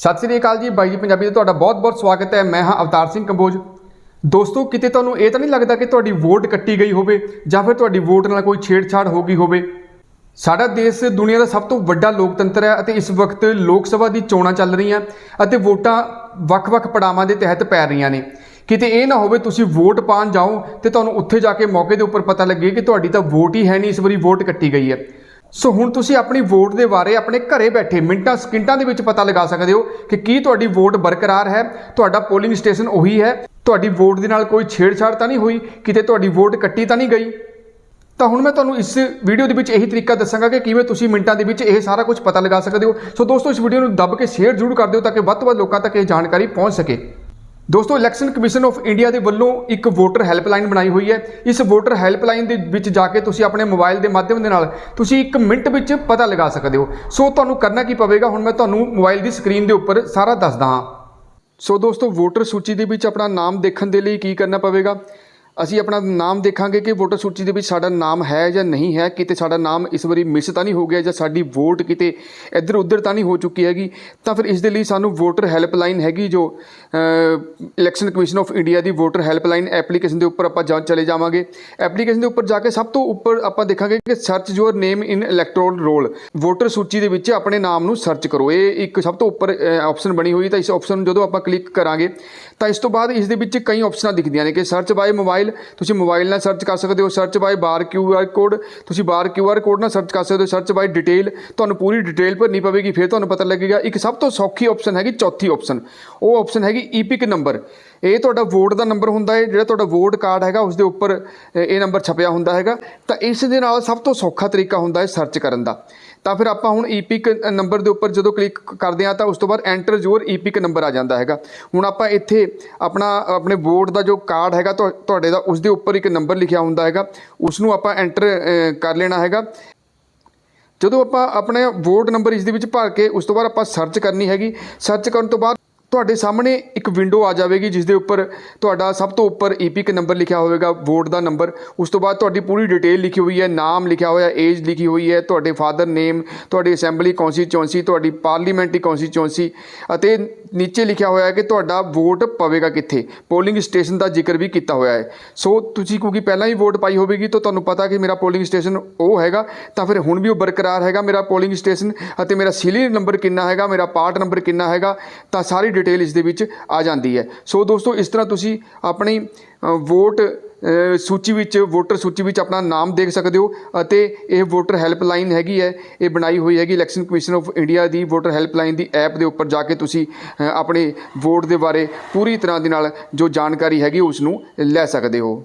ਸਤਿ ਸ੍ਰੀ ਅਕਾਲ ਜੀ ਬਾਈ ਜੀ, ਪੰਜਾਬੀ ਦਾ ਤੁਹਾਡਾ ਬਹੁਤ-ਬਹੁਤ ਸਵਾਗਤ ਹੈ। ਮੈਂ ਹਾਂ ਅਵਤਾਰ ਸਿੰਘ ਕੰਬੋਜ। ਦੋਸਤੋ, ਕਿਤੇ ਤੁਹਾਨੂੰ ਇਹ ਤਾਂ ਨਹੀਂ ਲੱਗਦਾ ਕਿ ਤੁਹਾਡੀ ਵੋਟ ਕੱਟੀ ਗਈ ਹੋਵੇ ਜਾਂ ਫਿਰ ਤੁਹਾਡੀ ਵੋਟ ਨਾਲ ਕੋਈ ਛੇੜਛਾੜ ਹੋ ਗਈ ਹੋਵੇ? ਸਾਡਾ ਦੇਸ਼ ਦੁਨੀਆ ਦਾ ਸਭ ਤੋਂ ਵੱਡਾ ਲੋਕਤੰਤਰ ਹੈ ਅਤੇ ਇਸ ਵਕਤ ਲੋਕ ਸਭਾ ਦੀ ਚੋਣਾਂ ਚੱਲ ਰਹੀਆਂ ਅਤੇ ਵੋਟਾਂ ਵੱਖ-ਵੱਖ ਪੜਾਵਾਂ ਦੇ ਤਹਿਤ ਪੈ ਰਹੀਆਂ ਨੇ। ਕਿਤੇ ਇਹ ਨਾ ਹੋਵੇ ਤੁਸੀਂ ਵੋਟ ਪਾਣ ਜਾਓ ਤੇ ਤੁਹਾਨੂੰ ਉੱਥੇ ਜਾ ਕੇ ਮੌਕੇ ਦੇ ਉੱਪਰ ਪਤਾ ਲੱਗੇ ਕਿ ਤੁਹਾਡੀ ਤਾਂ ਵੋਟ ਹੀ ਹੈ ਨਹੀਂ, ਇਸ ਵਾਰੀ ਵੋਟ ਕੱਟੀ ਗਈ ਹੈ। ਸੋ ਹੁਣ ਤੁਸੀਂ ਆਪਣੀ ਵੋਟ ਦੇ ਬਾਰੇ ਆਪਣੇ ਘਰੇ ਬੈਠੇ ਮਿੰਟਾਂ, ਸਕਿੰਟਾਂ ਦੇ ਵਿੱਚ ਪਤਾ ਲਗਾ ਸਕਦੇ ਹੋ ਕਿ ਕੀ ਤੁਹਾਡੀ ਵੋਟ ਬਰਕਰਾਰ ਹੈ, ਤੁਹਾਡਾ ਪੋਲਿੰਗ ਸਟੇਸ਼ਨ ਉਹੀ ਹੈ, ਤੁਹਾਡੀ ਵੋਟ ਦੇ ਨਾਲ ਕੋਈ ਛੇੜਛਾੜ ਤਾਂ ਨਹੀਂ ਹੋਈ, ਕਿਤੇ ਤੁਹਾਡੀ ਵੋਟ ਕੱਟੀ ਤਾਂ ਨਹੀਂ ਗਈ? ਤਾਂ ਹੁਣ ਮੈਂ ਤੁਹਾਨੂੰ ਇਸ ਵੀਡੀਓ ਦੇ ਵਿੱਚ ਇਹੀ ਤਰੀਕਾ ਦੱਸਾਂਗਾ ਕਿ ਕਿਵੇਂ ਤੁਸੀਂ ਮਿੰਟਾਂ ਦੇ ਵਿੱਚ ਇਹ ਸਾਰਾ ਕੁਝ ਪਤਾ ਲਗਾ ਸਕਦੇ ਹੋ। ਸੋ ਦੋਸਤੋ, ਇਸ ਵੀਡੀਓ ਨੂੰ ਦੱਬ ਕੇ ਸ਼ੇਅਰ ਜ਼ਰੂਰ ਕਰ ਦਿਓ ਤਾਂ ਕਿ ਵੱਧ ਤੋਂ ਵੱਧ ਲੋਕਾਂ ਤੱਕ ਇਹ ਜਾਣਕਾਰੀ ਪਹੁੰਚ ਸਕੇ। ਦੋਸਤੋ, ਇਲੈਕਸ਼ਨ ਕਮਿਸ਼ਨ ਆਫ ਇੰਡੀਆ ਦੇ ਵੱਲੋਂ ਇੱਕ ਵੋਟਰ ਹੈਲਪਲਾਈਨ ਬਣਾਈ ਹੋਈ ਹੈ। ਇਸ ਵੋਟਰ ਹੈਲਪਲਾਈਨ ਦੇ ਵਿੱਚ ਜਾ ਕੇ ਤੁਸੀਂ ਆਪਣੇ ਮੋਬਾਈਲ ਦੇ ਮਾਧਿਅਮ ਦੇ ਨਾਲ ਤੁਸੀਂ 1 ਮਿੰਟ ਵਿੱਚ ਪਤਾ ਲਗਾ ਸਕਦੇ ਹੋ। ਸੋ, ਤੁਹਾਨੂੰ ਕਰਨਾ ਕੀ ਪਵੇਗਾ? ਹੁਣ ਮੈਂ ਤੁਹਾਨੂੰ ਮੋਬਾਈਲ ਦੀ ਸਕਰੀਨ ਦੇ ਉੱਪਰ ਸਾਰਾ ਦੱਸਦਾ ਹਾਂ। ਸੋ, ਦੋਸਤੋ, ਵੋਟਰ ਸੂਚੀ ਦੇ ਵਿੱਚ ਆਪਣਾ ਨਾਮ ਦੇਖਣ ਦੇ ਲਈ ਕੀ ਕਰਨਾ ਪਵੇਗਾ? ਅਸੀਂ ਆਪਣਾ ਨਾਮ ਦੇਖਾਂਗੇ ਕਿ ਵੋਟਰ ਸੂਚੀ ਦੇ ਵਿੱਚ ਸਾਡਾ ਨਾਮ ਹੈ ਜਾਂ ਨਹੀਂ ਹੈ। ਕਿਤੇ ਸਾਡਾ ਨਾਮ ਇਸ ਵਾਰੀ ਮਿਸ ਤਾਂ ਨਹੀਂ ਹੋ ਗਿਆ ਜਾਂ ਸਾਡੀ ਵੋਟ ਕਿਤੇ ਇੱਧਰ ਉੱਧਰ ਤਾਂ ਨਹੀਂ ਹੋ ਚੁੱਕੀ ਹੈਗੀ, ਤਾਂ ਫਿਰ ਇਸ ਦੇ ਲਈ ਸਾਨੂੰ ਵੋਟਰ ਹੈਲਪਲਾਈਨ ਹੈਗੀ ਜੋ ਇਲੈਕਸ਼ਨ ਕਮਿਸ਼ਨ ਆਫ ਇੰਡੀਆ ਦੀ ਵੋਟਰ ਹੈਲਪਲਾਈਨ ਐਪਲੀਕੇਸ਼ਨ ਦੇ ਉੱਪਰ ਆਪਾਂ ਜਾਂ ਚਲੇ ਜਾਵਾਂਗੇ। ਐਪਲੀਕੇਸ਼ਨ ਦੇ ਉੱਪਰ ਜਾ ਕੇ ਸਭ ਤੋਂ ਉੱਪਰ ਆਪਾਂ ਦੇਖਾਂਗੇ ਕਿ search your name in electoral roll voter ਸੂਚੀ ਦੇ ਵਿੱਚ ਆਪਣੇ ਨਾਮ ਨੂੰ ਸਰਚ ਕਰੋ। ਇਹ ਇੱਕ ਸਭ ਤੋਂ ਉੱਪਰ ਆਪਸ਼ਨ ਬਣੀ ਹੋਈ, ਤਾਂ ਇਸ ਆਪਸ਼ਨ ਨੂੰ ਜਦੋਂ ਆਪਾਂ ਕਲਿੱਕ ਕਰਾਂਗੇ, ਤਾਂ ਇਸ ਤੋਂ ਬਾਅਦ ਇਸ ਦੇ ਵਿੱਚ ਕਈ ਆਪਸ਼ਨਾਂ ਦਿਖਦੀਆਂ ਨੇ ਕਿ ਸਰਚ ਬਾਈ ਮੋਬਾਈਲ ਤੁਸੀਂ ਮੋਬਾਈਲ ਨਾਲ ਸਰਚ ਕਰ ਸਕਦੇ ਹੋ search by bar Q R code ਤੁਸੀਂ ਬਾਰ ਕਿਊ ਆਰ ਕੋਡ ਨਾਲ ਸਰਚ ਕਰ ਸਕਦੇ ਹੋ ਸਰਚ ਬਾਈ ਡਿਟੇਲ ਤੁਹਾਨੂੰ ਪੂਰੀ ਡਿਟੇਲ ਭਰਨੀ ਪਵੇਗੀ, ਫਿਰ ਤੁਹਾਨੂੰ ਪਤਾ ਲੱਗੇਗਾ, ਇੱਕ ਸਭ ਤੋਂ ਸੌਖੀ ਆਪਸ਼ਨ ਹੈਗੀ ਚੌਥੀ ਆਪਸ਼ਨ ਉਹ ਆਪਸ਼ਨ ਹੈਗੀ ਈਪਿਕ ਨੰਬਰ ਇਹ ਤੁਹਾਡਾ ਵੋਟ ਦਾ ਨੰਬਰ ਹੁੰਦਾ ਹੈ, ਜਿਹੜਾ ਤੁਹਾਡਾ ਵੋਟ ਕਾਰਡ ਹੈਗਾ ਉਸ ਦੇ ਉੱਪਰ ਇਹ ਨੰਬਰ ਛਪਿਆ ਹੁੰਦਾ ਹੈਗਾ। ਤਾਂ ਇਸ ਦੇ ਨਾਲ ਸਭ ਤੋਂ ਸੌਖਾ ਤਰੀਕਾ ਹੁੰਦਾ ਹੈ ਸਰਚ ਕਰਨ ਦਾ। ਤਾਂ ਫਿਰ ਆਪਾਂ ਹੁਣ ਈਪਿਕ ਨੰਬਰ ਦੇ ਉੱਪਰ ਜਦੋਂ ਕਲਿੱਕ ਕਰਦੇ ਆ ਤਾਂ ਉਸ ਤੋਂ ਬਾਅਦ ਐਂਟਰ ਯੂਅਰ ਈਪਿਕ ਨੰਬਰ ਆ ਜਾਂਦਾ ਹੈਗਾ। ਹੁਣ ਆਪਾਂ ਇੱਥੇ ਆਪਣਾ, ਆਪਣੇ ਵੋਟ ਦਾ ਜੋ ਕਾਰਡ ਹੈਗਾ ਤੁਹਾ- ਤੁਹਾਡੇ ਦਾ ਉਸ ਦੇ ਉੱਪਰ ਇੱਕ ਨੰਬਰ ਲਿਖਿਆ ਹੁੰਦਾ ਹੈਗਾ। ਉਸ ਨੂੰ ਆਪਾਂ ਐਂਟਰ ਕਰ ਲੈਣਾ ਹੈਗਾ। ਜਦੋਂ ਆਪਾਂ ਆਪਣੇ ਵੋਟ ਨੰਬਰ ਇਸ ਦੇ ਵਿੱਚ ਭਰ ਕੇ ਉਸ ਤੋਂ ਬਾਅਦ ਆਪਾਂ ਸਰਚ ਕਰਨੀ ਹੈਗੀ। ਸਰਚ ਕਰਨ ਤੋਂ ਬਾਅਦ ਤੁਹਾਡੇ ਸਾਹਮਣੇ ਇੱਕ ਵਿੰਡੋ ਆ ਜਾਵੇਗੀ ਜਿਸ ਦੇ ਉੱਪਰ ਤੁਹਾਡਾ ਸਭ ਤੋਂ ਉੱਪਰ ਈਪਿਕ ਨੰਬਰ ਲਿਖਿਆ ਹੋਵੇਗਾ ਵੋਟ ਦਾ ਨੰਬਰ ਉਸ ਤੋਂ ਬਾਅਦ ਤੁਹਾਡੀ ਪੂਰੀ ਡਿਟੇਲ ਲਿਖੀ ਹੋਈ ਹੈ, ਨਾਮ ਲਿਖਿਆ ਹੋਇਆ ਏਜ ਲਿਖੀ ਹੋਈ ਹੈ, ਤੁਹਾਡੇ ਫਾਦਰ ਨੇਮ ਤੁਹਾਡੀ ਅਸੈਂਬਲੀ ਕੌਂਸਟੀਚੁਐਂਸੀ ਤੁਹਾਡੀ ਪਾਰਲੀਮੈਂਟਰੀ ਕੌਂਸਟੀਚੁਐਂਸੀ ਅਤੇ ਨੀਚੇ ਲਿਖਿਆ ਹੋਇਆ ਹੈ ਕਿ ਤੁਹਾਡਾ ਵੋਟ ਪਵੇਗਾ ਕਿੱਥੇ? ਪੋਲਿੰਗ ਸਟੇਸ਼ਨ ਦਾ ਜ਼ਿਕਰ ਵੀ ਕੀਤਾ ਹੋਇਆ ਹੈ। ਸੋ ਤੁਸੀਂ ਕਿਉਂਕਿ ਪਹਿਲਾਂ ਹੀ ਵੋਟ ਪਾਈ ਹੋਵੇਗੀ, ਤਾਂ ਤੁਹਾਨੂੰ ਪਤਾ ਕਿ ਮੇਰਾ ਪੋਲਿੰਗ ਸਟੇਸ਼ਨ ਉਹ ਹੈਗਾ, ਤਾਂ ਫਿਰ ਹੁਣ ਵੀ ਉਹ ਬਰਕਰਾਰ ਹੈਗਾ ਮੇਰਾ ਪੋਲਿੰਗ ਸਟੇਸ਼ਨ ਅਤੇ ਮੇਰਾ ਸੀਰੀਅਲ ਨੰਬਰ ਕਿੰਨਾ ਹੈਗਾ, ਮੇਰਾ ਪਾਰਟ ਨੰਬਰ ਕਿੰਨਾ ਹੈਗਾ, ਤਾਂ ਸਾਰੀ ਡਿਟੇਲ ਇਸ ਦੇ ਵਿੱਚ ਆ ਜਾਂਦੀ ਹੈ। ਸੋ ਦੋਸਤੋ, ਇਸ ਤਰ੍ਹਾਂ ਤੁਸੀਂ ਆਪਣੀ ਵੋਟ ਸੂਚੀ ਵਿੱਚ, ਵੋਟਰ ਸੂਚੀ ਵਿੱਚ ਆਪਣਾ ਨਾਮ ਦੇਖ ਸਕਦੇ ਹੋ ਅਤੇ ਇਹ ਵੋਟਰ ਹੈਲਪਲਾਈਨ ਹੈਗੀ ਹੈ, ਇਹ ਬਣਾਈ ਹੋਈ ਹੈਗੀ ਇਲੈਕਸ਼ਨ ਕਮਿਸ਼ਨ ਆਫ ਇੰਡੀਆ ਦੀ ਵੋਟਰ ਹੈਲਪਲਾਈਨ ਦੀ ਐਪ ਦੇ ਉੱਪਰ ਜਾ ਕੇ ਤੁਸੀਂ ਆਪਣੇ ਵੋਟ ਦੇ ਬਾਰੇ ਪੂਰੀ ਤਰ੍ਹਾਂ ਦੇ ਨਾਲ ਜੋ ਜਾਣਕਾਰੀ ਹੈਗੀ ਉਸ ਨੂੰ ਲੈ ਸਕਦੇ ਹੋ।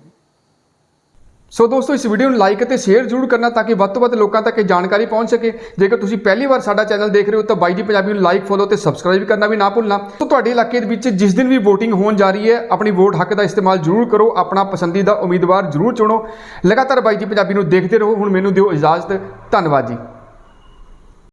ਸੋ ਦੋਸਤੋ, ਇਸ ਵੀਡੀਓ ਨੂੰ ਲਾਈਕ ਅਤੇ ਸ਼ੇਅਰ ਜ਼ਰੂਰ ਕਰਨਾ ਤਾਂ ਕਿ ਵੱਧ ਤੋਂ ਵੱਧ ਲੋਕਾਂ ਤੱਕ ਇਹ ਜਾਣਕਾਰੀ ਪਹੁੰਚ ਸਕੇ। ਜੇਕਰ ਤੁਸੀਂ ਪਹਿਲੀ ਵਾਰ ਸਾਡਾ ਚੈਨਲ ਦੇਖ ਰਹੇ ਹੋ ਤਾਂ ਬਾਈ ਜੀ ਪੰਜਾਬੀ ਨੂੰ ਲਾਈਕ ਫੋਲੋ ਤੇ ਸਬਸਕ੍ਰਾਈਬ ਕਰਨਾ ਵੀ ਨਾ ਭੁੱਲਣਾ। ਸੋ ਤੁਹਾਡੇ ਇਲਾਕੇ ਦੇ ਵਿੱਚ ਜਿਸ ਦਿਨ ਵੀ VOTING ਹੋਣ ਜਾ ਰਹੀ ਹੈ, ਆਪਣੀ ਵੋਟ ਹੱਕ ਦਾ ਇਸਤੇਮਾਲ ਜ਼ਰੂਰ ਕਰੋ, ਆਪਣਾ ਪਸੰਦੀਦਾ ਉਮੀਦਵਾਰ ਜ਼ਰੂਰ ਚੁਣੋ। ਲਗਾਤਾਰ ਬਾਈ ਜੀ ਪੰਜਾਬੀ ਨੂੰ ਦੇਖਦੇ ਰਹੋ, ਹੁਣ ਮੈਨੂੰ ਦਿਓ ਇਜਾਜ਼ਤ। ਧੰਨਵਾਦ ਜੀ।